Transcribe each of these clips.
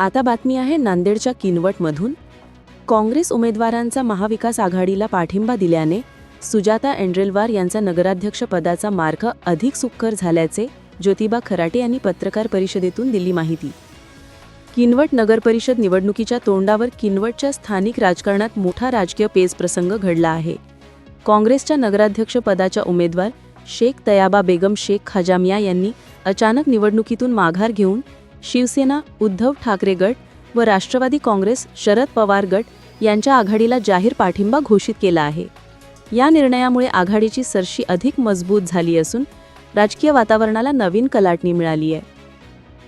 आता बातमी आहे नांदेडच्या किनवटमधून. काँग्रेस उमेदवारांचा महाविकास आघाडीला पाठिंबा दिल्याने सुजाता एंड्रेलवार यांचा नगराध्यक्षपदाचा मार्ग अधिक सुकर झाल्याचे ज्योतिबा खराटे यांनी पत्रकार परिषदेतून दिली माहिती. किनवट नगरपरिषद निवडणुकीच्या तोंडावर किनवटच्या स्थानिक राजकारणात मोठा राजकीय पेच प्रसंग घडला आहे. काँग्रेसच्या नगराध्यक्षपदाच्या उमेदवार शेख तयाबा बेगम शेख खजामिया यांनी अचानक निवडणुकीतून माघार घेऊन शिवसेना उद्धव ठाकरे गट व राष्ट्रवादी काँग्रेस शरद पवार गट यांच्या आघाडीला जाहीर पाठिंबा घोषित केला आहे. या निर्णयामुळे आघाडीची सरशी अधिक मजबूत झाली असून राजकीय वातावरणाला नवीन कलाटणी मिळाली आहे.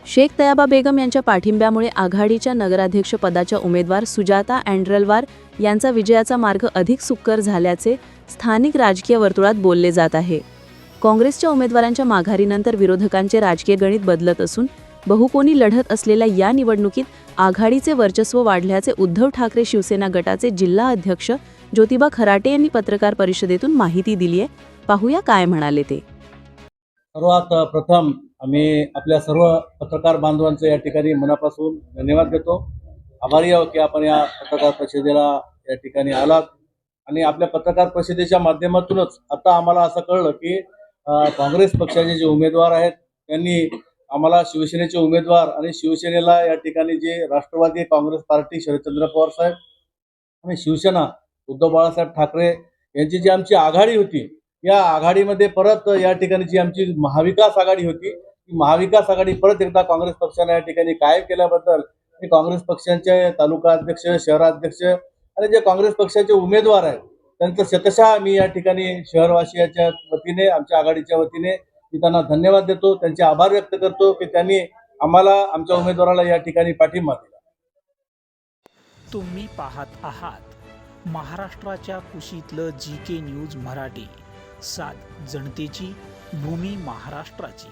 शेख तयाबा बेगम यांच्या पाठिंब्यामुळे आघाडीच्या नगराध्यक्षपदाच्या उमेदवार सुजाता अँड्रलवार यांचा विजयाचा मार्ग अधिक सुकर झाल्याचे स्थानिक राजकीय वर्तुळात बोलले जात आहे. काँग्रेसच्या उमेदवारांच्या माघारीनंतर विरोधकांचे राजकीय गणित बदलत असून बहुकोनी लढत असलेल्या या निवडणुकीत आघाडीचे वर्चस्व वाढल्याचे उद्धव ठाकरे शिवसेना गटाचे जिल्हा अध्यक्ष ज्योतिबा खराटे यांनी पत्रकार परिषदेतून माहिती दिली आहे. पाहूया काय म्हणाले ते. सर्वात प्रथम आम्ही आपल्या सर्व पत्रकार बांधवांचे या ठिकाणी मनापासून धन्यवाद देतो. आभारी आहोत की आपण या पत्रकार परिषदेला या ठिकाणी आलात. आणि आपल्या पत्रकार परिषदेच्या माध्यमातूनच आता आम्हाला असं कळलं की काँग्रेस पक्षाचे जे उमेदवार आहेत त्यांनी आम्हाला शिवसेनेचे उमेदवार आणि शिवसेनेला या ठिकाणी जे राष्ट्रवादी काँग्रेस पार्टी शरदचंद्र पवार साहेब आणि शिवसेना उद्धव बाळासाहेब ठाकरे यांची जी आमची आघाडी होती या आघाडीमध्ये परत या ठिकाणी जी आमची महाविकास आघाडी होती ती महाविकास आघाडी परत एकदा काँग्रेस पक्षाला या ठिकाणी कायम केल्याबद्दल मी काँग्रेस पक्षांचे तालुका अध्यक्ष शहराध्यक्ष आणि जे काँग्रेस पक्षाचे उमेदवार आहेत त्यांचं शतशः मी या ठिकाणी शहरवासियाच्या वतीने आमच्या आघाडीच्या वतीने मी त्यांना धन्यवाद देतो त्यांचे आभार व्यक्त करतो की त्यांनी आम्हाला आमच्या उमेदवाराला या ठिकाणी पाठिंबा दिला. तुम्ही पाहत आहात महाराष्ट्राच्या कुशीतलं जी के न्यूज मराठी. सात जनतेची भूमी महाराष्ट्राची.